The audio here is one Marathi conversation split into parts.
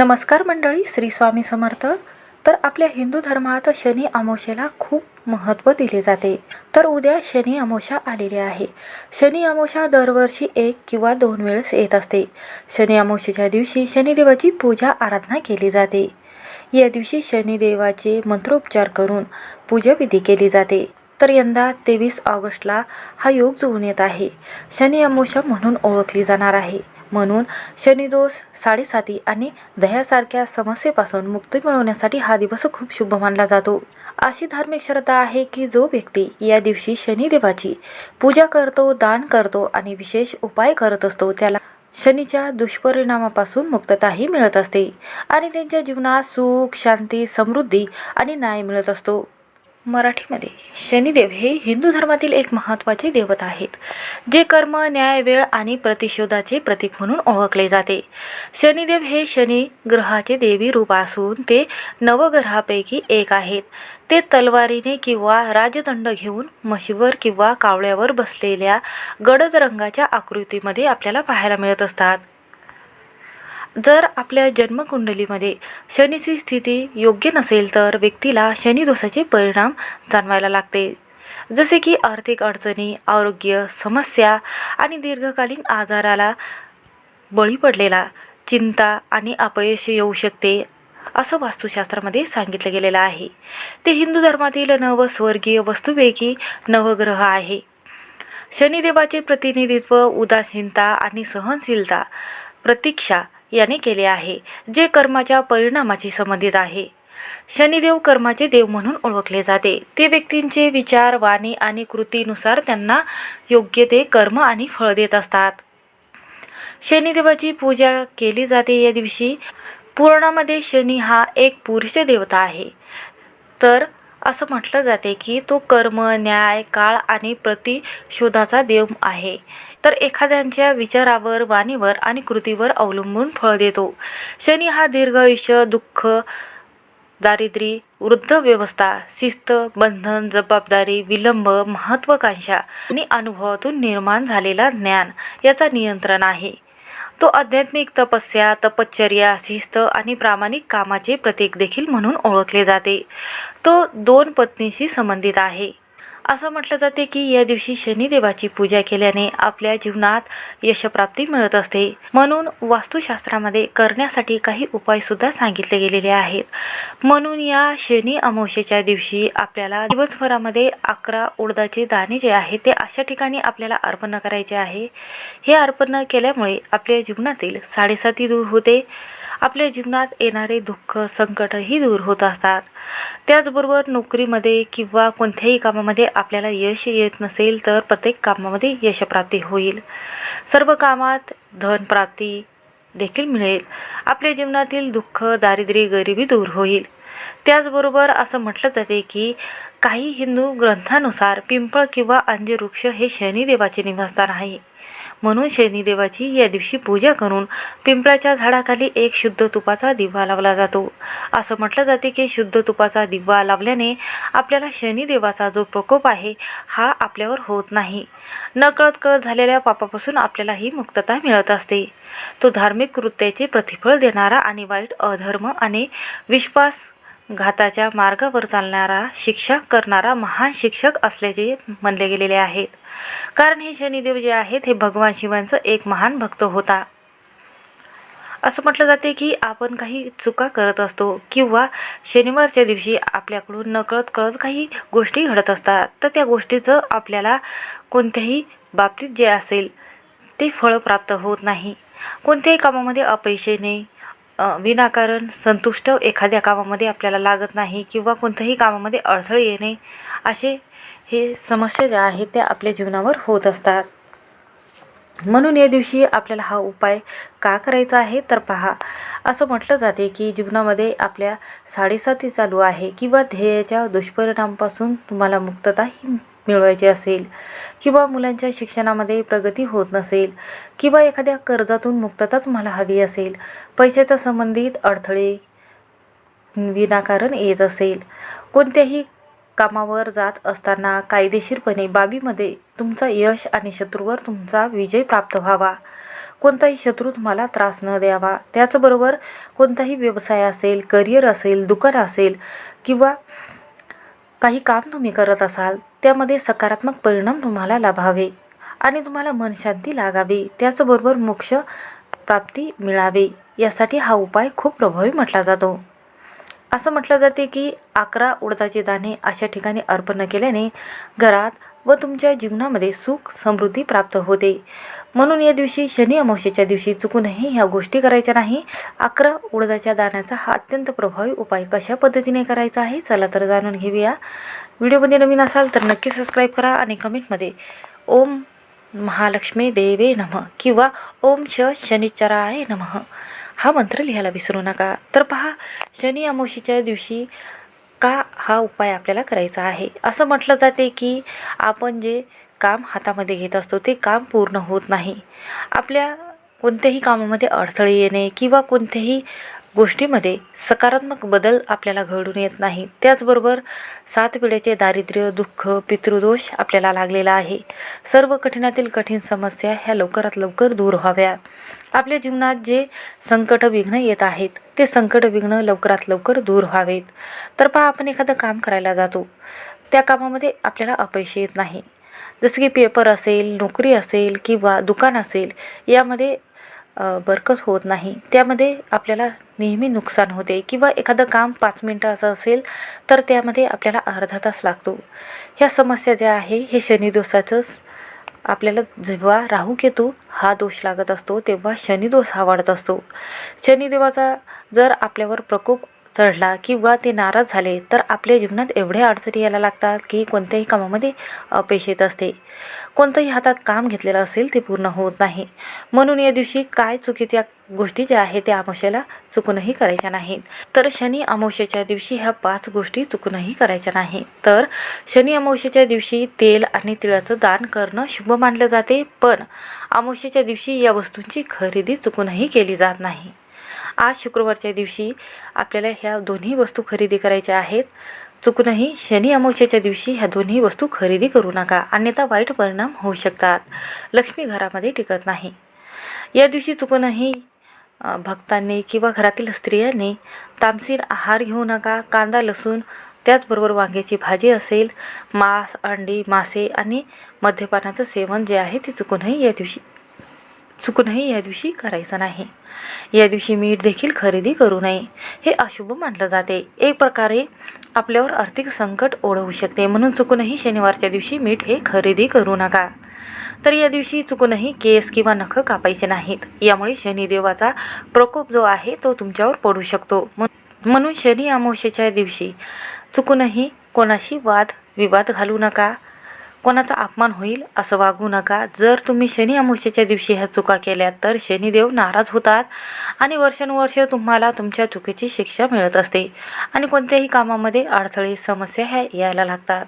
नमस्कार मंडळी श्री स्वामी समर्थ. तर आपल्या हिंदू धर्मात शनी अमावस्येला खूप महत्त्व दिले जाते. तर उद्या शनी अमोशा आलेली आहे. शनी अमोशा दरवर्षी एक किंवा दोन वेळेस येत असते. शनी अमावस्येच्या दिवशी शनिदेवाची पूजा आराधना केली जाते. या दिवशी शनिदेवाचे मंत्रोपचार करून पूजाविधी केली जाते. तर यंदा तेवीस ऑगस्टला हा योग जुळून येत आहे. शनी अमोशा म्हणून ओळखली जाणार आहे. म्हणून शनिदोष साडेसाती आणि दह्यासारख्या समस्येपासून मुक्ती मिळवण्यासाठी हा दिवस खूप शुभ मानला जातो. अशी धार्मिक श्रद्धा आहे की जो व्यक्ती या दिवशी शनिदेवाची पूजा करतो दान करतो आणि विशेष उपाय करत असतो त्याला शनीच्या दुष्परिणामापासून मुक्तताही मिळत असते आणि त्यांच्या जीवनात सुख शांती समृद्धी आणि न्याय मिळत असतो. मराठीमध्ये. शनिदेव हे हिंदू धर्मातील एक महत्त्वाचे देवत आहेत जे कर्म न्याय वेळ आणि प्रतिशोधाचे प्रतीक म्हणून ओळखले जाते. शनिदेव हे शनी ग्रहाचे देवी रूप असून ते नवग्रहापैकी एक आहेत. ते तलवारीने किंवा राजदंड घेऊन म्हशीवर किंवा कावळ्यावर बसलेल्या गडद रंगाच्या आकृतीमध्ये आपल्याला पाहायला मिळत असतात. जर आपल्या जन्मकुंडलीमध्ये शनीची स्थिती योग्य नसेल तर व्यक्तीला शनिदोषाचे परिणाम जाणवायला लागते. जसे की आर्थिक अडचणी आरोग्य समस्या आणि दीर्घकालीन आजाराला बळी पडलेला चिंता आणि अपयश येऊ शकते असं वास्तुशास्त्रामध्ये सांगितलं गेलेलं आहे. ते हिंदू धर्मातील नवस्वर्गीय वस्तूपैकी नवग्रह आहे. शनिदेवाचे प्रतिनिधित्व उदासीनता आणि सहनशीलता प्रतीक्षा याने केले आहे जे कर्माच्या परिणामाशी संबंधित आहे. शनिदेव कर्माचे देव म्हणून ओळखले जाते. ते व्यक्तींचे विचार वाणी आणि कृतीनुसार त्यांना योग्य ते कर्म आणि फळ देत असतात. शनिदेवाची पूजा केली जाते या दिवशी. पुराणामध्ये शनी हा एक पुरुष देवता आहे. तर असं म्हटलं जाते की तो कर्म न्याय काळ आणि प्रतिशोधाचा देव आहे. तर एखाद्यांच्या विचारावर वाणीवर आणि कृतीवर अवलंबून फळ देतो. शनी हा दीर्घ आयुष्य दुःख दारिद्र्य वृद्ध व्यवस्था शिस्त बंधन जबाबदारी विलंब महत्त्वाकांक्षा आणि अनुभवातून निर्माण झालेला ज्ञान याचा नियंत्रण आहे. तो आध्यात्मिक तपस्या तपश्चर्या शिस्त आणि प्रामाणिक कामाचे प्रतीक देखील म्हणून ओळखले जाते. तो दोन पत्नीशी संबंधित आहे. असं म्हटलं जाते की या दिवशी शनिदेवाची पूजा केल्याने आपल्या जीवनात यशप्राप्ती मिळत असते. म्हणून वास्तुशास्त्रामध्ये करण्यासाठी काही उपायसुद्धा सांगितले गेलेले आहेत. म्हणून या शनी अमावस्येच्या दिवशी आपल्याला दिवसभरामध्ये अकरा उडदाचे दाणे जे आहे ते अशा ठिकाणी आपल्याला अर्पण करायचे आहे. हे अर्पण केल्यामुळे आपल्या जीवनातील साडेसाती दूर होते. आपल्या जीवनात येणारे दुःख संकटही दूर होत असतात. त्याचबरोबर नोकरीमध्ये किंवा कोणत्याही कामामध्ये आपल्याला यश येत नसेल तर प्रत्येक कामामध्ये यशप्राप्ती होईल. सर्व कामात धनप्राप्ती देखील मिळेल. आपल्या जीवनातील दुःख दारिद्र्य गरिबी दूर होईल. त्याचबरोबर असं म्हटलं जाते की काही हिंदू ग्रंथानुसार पिंपळ किंवा अंजीर वृक्ष हे शनिदेवाचे निवासस्थान आहे. म्हणून शनिदेवाची या दिवशी पूजा करून पिंपळाच्या झाडाखाली एक शुद्ध तुपाचा दिवा लावला जातो. असं म्हटलं जाते की शुद्ध तुपाचा दिवा लावल्याने आपल्याला शनिदेवाचा जो प्रकोप आहे हा आपल्यावर होत नाही. नकळत कळत झालेल्या पापापासून आपल्याला ही मुक्तता मिळत असते. तो धार्मिक कृत्याचे प्रतिफळ देणारा आणि वाईट अधर्म आणि विश्वास घाताच्या मार्गावर चालणारा शिक्षा करणारा महान शिक्षक असल्याचे म्हणले गेलेले आहेत. कारण हे शनिदेव जे आहेत हे भगवान शिवांचं एक महान भक्त होता. असं म्हटलं जाते की आपण काही चुका करत असतो किंवा शनिवारच्या दिवशी आपल्याकडून नकळत कळत काही गोष्टी घडत असतात तर त्या गोष्टीचं आपल्याला कोणत्याही बाबतीत जे असेल ते फळ प्राप्त होत नाही. कोणत्याही कामामध्ये अपयश नाही विनाकारण संतुष्ट एखाद्या कामामध्ये आपल्याला लागत नाही किंवा कोणत्याही कामामध्ये अडथळे येणे असे हे समस्या ज्या आहेत त्या आपल्या जीवनावर होत असतात. म्हणून या दिवशी आपल्याला हा उपाय का करायचा आहे तर पहा. असं म्हटलं जाते की जीवनामध्ये आपल्या साडेसाती चालू आहे किंवा ध्येयाच्या दुष्परिणामापासून तुम्हाला मुक्तताही मिळवायची असेल किंवा मुलांच्या शिक्षणामध्ये प्रगती होत नसेल किंवा एखाद्या कर्जातून मुक्तता तुम्हाला हवी असेल पैशाच्या संबंधित अडथळे विनाकारण येत असेल. कोणत्याही कामावर जात असताना कायदेशीरपणे बाबीमध्ये तुमचा यश आणि शत्रूवर तुमचा विजय प्राप्त व्हावा. कोणताही शत्रू तुम्हाला त्रास न द्यावा. त्याचबरोबर कोणताही व्यवसाय असेल करिअर असेल दुकान असेल किंवा काही काम तुम्ही करत असाल त्यामध्ये सकारात्मक परिणाम तुम्हाला लाभावे आणि तुम्हाला मनशांती लागावी. त्याचबरोबर मोक्ष प्राप्ती मिळावी. यासाठी हा उपाय खूप प्रभावी म्हटला जातो. असं म्हटलं जाते की अकरा उडदाचे दाणे अशा ठिकाणी अर्पण केल्याने घरात व तुमच्या जीवनामध्ये सुख समृद्धी प्राप्त होते. म्हणून या दिवशी शनी अमावस्येच्या दिवशी चुकूनही ह्या गोष्टी करायच्या नाही. अकरा उडदाच्या दाण्याचा हा अत्यंत प्रभावी उपाय कशा पद्धतीने करायचा आहे चला तर जाणून घेऊया. व्हिडिओमध्ये नवीन असाल तर नक्की सबस्क्राईब करा आणि कमेंटमध्ये ओम महालक्ष्मी देवे नमः किंवा ओम श शनिचराय नमः हा मंत्र लिहायला विसरू नका. तर पहा शनी अमावस्येच्या दिवशी का हा उपाय आपल्याला करायचा आहे? असं म्हटलं जाते की आपण जे काम हातामध्ये घेत असतो ते काम पूर्ण होत नाही. आपल्या कोणत्याही कामामध्ये अडथळे येणे किंवा कोणत्याही गोष्टीमध्ये सकारात्मक बदल आपल्याला घडून येत नाही. त्याचबरोबर सात पिढ्याचे दारिद्र्य दुःख पितृदोष आपल्याला लागलेला आहे. सर्व कठीणातील कठीण समस्या ह्या लवकरात लवकर दूर व्हाव्या. आपल्या जीवनात जे संकट विघ्न येत आहेत ते संकट विघ्न लवकरात लवकर दूर व्हावेत. तर पहा आपण एखादं काम करायला जातो. त्या कामामध्ये आपल्याला अपयश येत नाही. जसं की पेपर असेल नोकरी असेल किंवा दुकान असेल यामध्ये बरकत होत नाही. त्यामध्ये आपल्याला नेहमी नुकसान होते किंवा एखादं काम पाच मिनटं असं असेल तर त्यामध्ये आपल्याला अर्धा तास लागतो. ह्या समस्या ज्या आहे हे शनिदोषाचंच आपल्याला जेव्हा राहू केतू हा दोष लागत असतो तेव्हा शनिदोष हा वाढत असतो. शनिदेवाचा जर आपल्यावर प्रकोप चढला किंवा ते नाराज झाले तर आपल्या जीवनात एवढ्या अडचणी यायला लागतात की कोणत्याही कामामध्ये अपयश येत असते. कोणतंही हातात काम घेतलेलं असेल ते पूर्ण होत नाही. म्हणून या दिवशी काय चुकीच्या गोष्टी ज्या आहेत त्या अमावश्याला चुकूनही करायच्या नाहीत. तर शनी अमावश्याच्या दिवशी ह्या पाच गोष्टी चुकूनही करायच्या नाही तर शनी अमावस्येच्या दिवशी तेल आणि तिळाचं दान करणं शुभ मानलं जाते पण अमावश्येच्या दिवशी या वस्तूंची खरेदी चुकूनही केली जात नाही. आज शुक्रवारच्या दिवशी आपल्याला ह्या दोन्ही वस्तू खरेदी करायच्या आहेत. चुकूनही शनी अमावस्याच्या दिवशी ह्या दोन्ही वस्तू खरेदी करू नका. अन्यथा वाईट परिणाम होऊ शकतात. लक्ष्मी घरामध्ये टिकत नाही. या दिवशी चुकूनही भक्तांनी किंवा घरातील स्त्रियांनी तामसीर आहार घेऊ नका. कांदा लसूण त्याचबरोबर वांग्याची भाजी असेल मांस अंडी मासे आणि मद्यपानाचं सेवन जे आहे ते चुकूनही या दिवशी चुकूनही या दिवशी करायचं नाही. या दिवशी मीठ देखील खरेदी करू नये हे अशुभ मानलं जाते. एक प्रकारे आपल्यावर आर्थिक संकट ओढवू शकते. म्हणून चुकूनही शनिवारच्या दिवशी मीठ हे खरेदी करू नका. तर या दिवशी चुकूनही केस किंवा नख कापायचे नाहीत. यामुळे शनिदेवाचा प्रकोप जो आहे तो तुमच्यावर पडू शकतो. म्हणून शनी अमावस्येच्या दिवशी चुकूनही कोणाशी वाद विवाद घालू नका. कोणाचा अपमान होईल असं वागू नका. जर तुम्ही शनी अमावस्येच्या दिवशी ह्या चुका केल्या तर शनिदेव नाराज होतात आणि वर्षानुवर्ष तुम्हाला तुमच्या चुकीची शिक्षा मिळत असते आणि कोणत्याही कामामध्ये अडथळे समस्या ह्या यायला लागतात.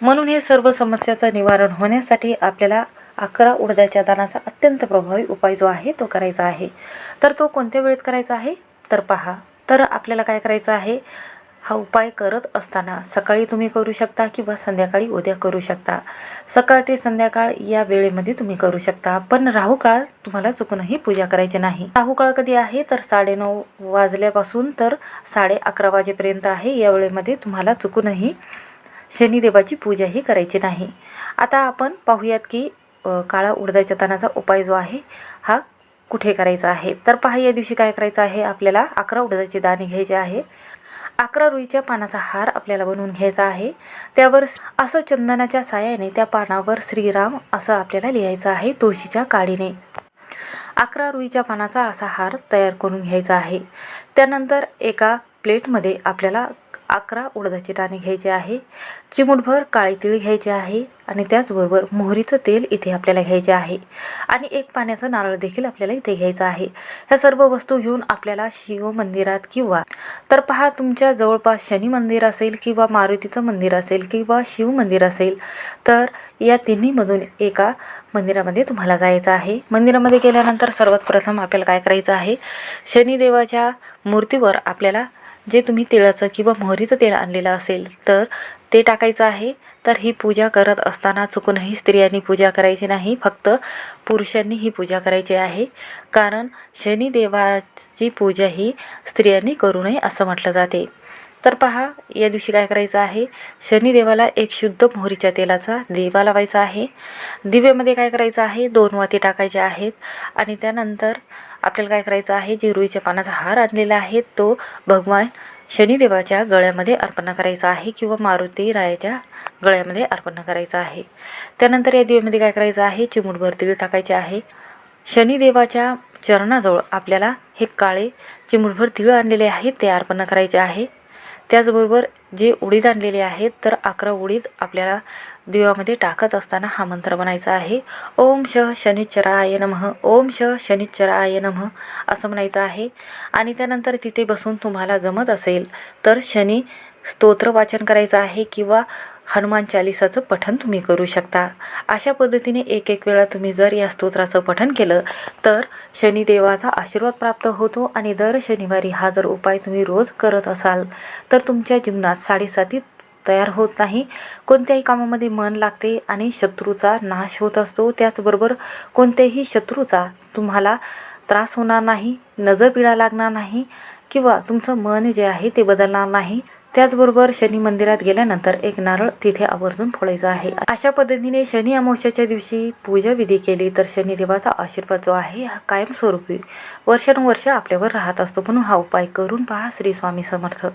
म्हणून हे सर्व समस्याचं निवारण होण्यासाठी आपल्याला अकरा उडदाच्या दानाचा अत्यंत प्रभावी उपाय जो आहे तो करायचा आहे. तर तो कोणत्या वेळेत करायचा आहे? तर पहा. तर आपल्याला काय करायचं आहे? हा उपाय करत असताना सकाळी तुम्ही करू शकता किंवा संध्याकाळी उद्या करू शकता. सकाळ ते संध्याकाळ या वेळेमध्ये तुम्ही करू शकता. पण राहू काळात तुम्हाला चुकूनही पूजा करायची नाही. राहू काळ कधी आहे? तर साडेनऊ वाजल्यापासून तर साडे अकरा वाजेपर्यंत आहे. या वेळेमध्ये तुम्हाला चुकूनही शनिदेवाची पूजाही करायची नाही. आता आपण पाहूयात की काळा उडदाच्या तानाचा उपाय जो आहे हा कुठे करायचा आहे? तर पहा या दिवशी काय करायचं आहे? आपल्याला अकरा उडदाचे दाणे घ्यायचे आहे. अकरा रुईच्या पानाचा हार आपल्याला बनवून घ्यायचा आहे. त्यावर असं चंदनाच्या सायाने त्या पानावर श्रीराम असं आपल्याला लिहायचं आहे तुळशीच्या काडीने. अकरा रुईच्या पानाचा असा हार तयार करून घ्यायचा आहे. त्यानंतर एका प्लेटमध्ये आपल्याला अकरा उडदाचे दाणे घ्यायचे आहे चिमूटभर काळी तिळ घ्यायचे आहे आणि त्याचबरोबर मोहरीचं तेल इथे आपल्याला घ्यायचे आहे. आणि एक पाण्याचं नारळ देखील आपल्याला इथे घ्यायचं आहे. ह्या सर्व वस्तू घेऊन आपल्याला शिव मंदिरात किंवा तर पहा तुमच्या जवळपास शनी मंदिर असेल किंवा मारुतीचं मंदिर असेल किंवा शिव मंदिर असेल तर या तिन्हीमधून एका मंदिरामध्ये तुम्हाला जायचं आहे. मंदिरामध्ये गेल्यानंतर सर्वात प्रथम आपल्याला काय करायचं आहे? शनिदेवाच्या मूर्तीवर आपल्याला जे तुम्ही तिळाचं किंवा मोहरीचं तेल आणलेलं असेल तर ते टाकायचं आहे. तर ही पूजा करत असताना चुकूनही स्त्रियांनी पूजा करायची नाही. फक्त पुरुषांनी ही पूजा करायची आहे. कारण शनिदेवाची पूजा ही स्त्रियांनी करू नये असं म्हटलं जाते. तर पहा या दिवशी काय करायचं आहे? शनिदेवाला एक शुद्ध मोहरीच्या तेलाचा दिवा लावायचा आहे. दिव्यामध्ये काय करायचं आहे? दोन वाती टाकायच्या आहेत. आणि त्यानंतर आपल्याला काय करायचं आहे? जे रुईच्या पानाचा हार आणलेला आहे तो भगवान शनिदेवाच्या गळ्यामध्ये अर्पण करायचा आहे किंवा मारुती रायाच्या गळ्यामध्ये अर्पण करायचं आहे. त्यानंतर या दिव्यामध्ये काय करायचं आहे? चिमूटभर तिळ टाकायचे आहे. शनिदेवाच्या चरणाजवळ आपल्याला हे काळे चिमूटभर तिळ आणलेले आहेत ते अर्पण करायचे आहे. त्याचबरोबर जे उडीद आणलेले आहेत तर अकरा उडीद आपल्याला दिव्यामध्ये टाकत असताना हा मंत्र बनायचा आहे ओम श शनिश्चराय नमः ओम श शनिश्चराय नमः असं म्हणायचं आहे. आणि त्यानंतर तिथे बसून तुम्हाला जमत असेल तर शनी स्तोत्र वाचन करायचं आहे किंवा हनुमान चालिसाचं पठन तुम्ही करू शकता. अशा पद्धतीने एक एक वेळा तुम्ही जर या स्तोत्राचं पठन केलं तर शनिदेवाचा आशीर्वाद प्राप्त होतो आणि दर शनिवारी हा जर उपाय तुम्ही रोज करत असाल तर तुमच्या जीवनात साडेसाती तयार होत नाही. कोणत्याही कामामध्ये मन लागते आणि शत्रूचा नाश होत असतो. त्याचबरोबर कोणत्याही शत्रूचा तुम्हाला त्रास होणार नाही नजर पिडा लागणार नाही किंवा तुमचं मन जे आहे ते बदलणार नाही. त्याचबरोबर शनी मंदिरात गेल्यानंतर एक नारळ तिथे आवर्जून फोडायचा आहे. अशा पद्धतीने शनी अमावस्याच्या दिवशी पूजा विधी केली तर शनिदेवाचा आशीर्वाद जो आहे हा कायमस्वरूपी वर्षानुवर्ष आपल्यावर राहत असतो. म्हणून हा उपाय करून पहा. श्री स्वामी समर्थ.